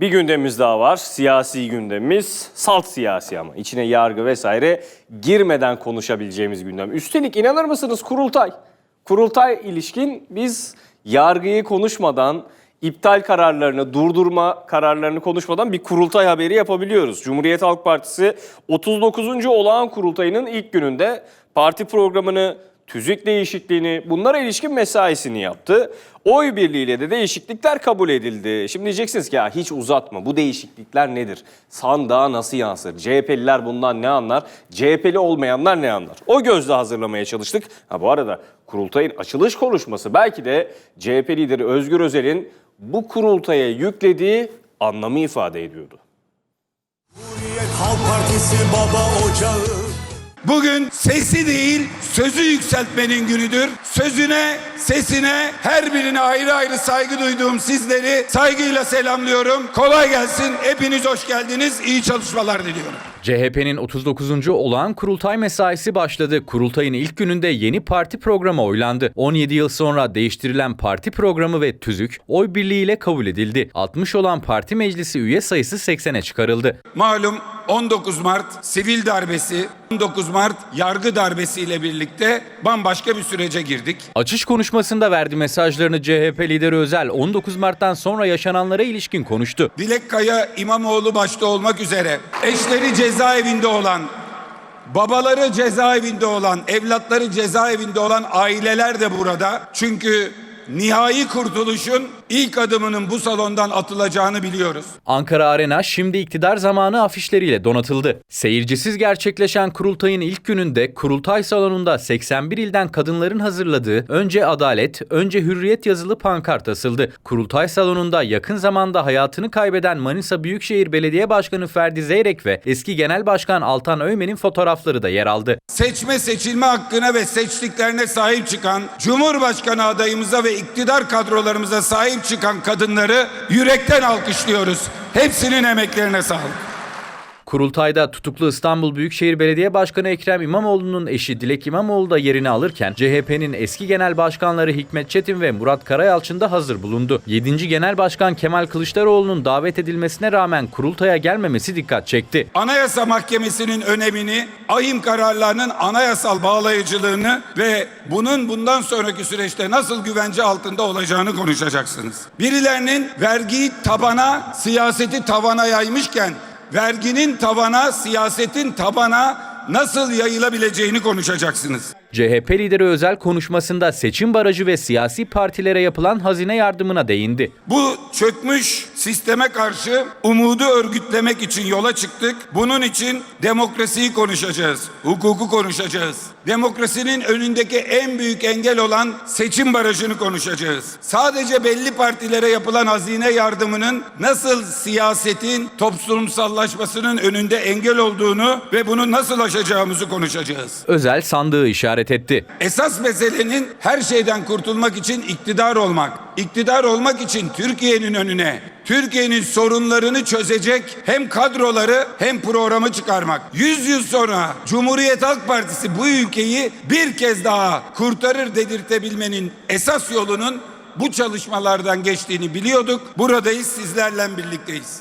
Bir gündemimiz daha var. Siyasi gündemimiz. Salt siyasi ama. içine yargı vesaire girmeden konuşabileceğimiz gündem. Üstelik inanır mısınız kurultay. Kurultay ilişkin biz yargıyı konuşmadan, iptal kararlarını, durdurma kararlarını konuşmadan bir kurultay haberi yapabiliyoruz. Cumhuriyet Halk Partisi 39. olağan kurultayının ilk gününde parti programını tüzük değişikliğini, bunlara ilişkin mesaisini yaptı. Oy birliğiyle de değişiklikler kabul edildi. Şimdi diyeceksiniz ki ya hiç uzatma bu değişiklikler nedir? Sandığa nasıl yansır? CHP'liler bundan ne anlar? CHP'li olmayanlar ne anlar? O gözle hazırlamaya çalıştık. Ha bu arada kurultayın açılış konuşması belki de CHP lideri Özgür Özel'in bu kurultaya yüklediği anlamı ifade ediyordu. Cumhuriyet Halk Partisi baba ocağı Bugün sesi değil sözü yükseltmenin günüdür. Sözüne, sesine her birine ayrı ayrı saygı duyduğum sizleri saygıyla selamlıyorum. Kolay gelsin. Hepiniz hoş geldiniz. İyi çalışmalar diliyorum. CHP'nin 39. olağan kurultay mesaisi başladı. Kurultayın ilk gününde yeni parti programı oylandı. 17 yıl sonra değiştirilen parti programı ve tüzük oy birliğiyle kabul edildi. 60 olan parti meclisi üye sayısı 80'e çıkarıldı. Malum 19 Mart sivil darbesi, 19 Mart yargı darbesiyle birlikte bambaşka bir sürece girdik. Açış konuşmasında verdi mesajlarını CHP lideri Özel 19 Mart'tan sonra yaşananlara ilişkin konuştu. Dilek Kaya İmamoğlu başta olmak üzere eşleri cezaevinde olan, babaları cezaevinde olan, evlatları cezaevinde olan aileler de burada. Çünkü nihai kurtuluşun ilk adımının bu salondan atılacağını biliyoruz. Ankara Arena şimdi iktidar zamanı afişleriyle donatıldı. Seyircisiz gerçekleşen kurultayın ilk gününde kurultay salonunda 81 ilden kadınların hazırladığı Önce Adalet, Önce Hürriyet yazılı pankart asıldı. Kurultay salonunda yakın zamanda hayatını kaybeden Manisa Büyükşehir Belediye Başkanı Ferdi Zeyrek ve eski Genel Başkan Altan Öymen'in fotoğrafları da yer aldı. Seçme seçilme hakkına ve seçtiklerine sahip çıkan Cumhurbaşkanı adayımıza ve iktidar kadrolarımıza sahip çıkan kadınları yürekten alkışlıyoruz. Hepsinin emeklerine sağlık. Kurultayda tutuklu İstanbul Büyükşehir Belediye Başkanı Ekrem İmamoğlu'nun eşi Dilek İmamoğlu da yerini alırken CHP'nin eski genel başkanları Hikmet Çetin ve Murat Karayalçın da hazır bulundu. 7. Genel Başkan Kemal Kılıçdaroğlu'nun davet edilmesine rağmen kurultaya gelmemesi dikkat çekti. Anayasa Mahkemesi'nin önemini, ahim kararlarının anayasal bağlayıcılığını ve bunun bundan sonraki süreçte nasıl güvence altında olacağını konuşacaksınız. Birilerinin vergiyi tabana, siyaseti tavana yaymışken verginin tavana, siyasetin tabana nasıl yayılabileceğini konuşacaksınız. CHP lideri özel konuşmasında seçim barajı ve siyasi partilere yapılan hazine yardımına değindi. Bu çökmüş sisteme karşı umudu örgütlemek için yola çıktık. Bunun için demokrasiyi konuşacağız, hukuku konuşacağız. Demokrasinin önündeki en büyük engel olan seçim barajını konuşacağız. Sadece belli partilere yapılan hazine yardımının nasıl siyasetin toplumsallaşmasının önünde engel olduğunu ve bunu nasıl aşacağımızı konuşacağız. Özel sandığı işaret etti. Esas meselenin her şeyden kurtulmak için iktidar olmak. İktidar olmak için Türkiye'nin önüne, Türkiye'nin sorunlarını çözecek hem kadroları hem programı çıkarmak. Yüz yıl sonra Cumhuriyet Halk Partisi bu ülkeyi bir kez daha kurtarır dedirtebilmenin esas yolunun bu çalışmalardan geçtiğini biliyorduk. Buradayız, sizlerle birlikteyiz.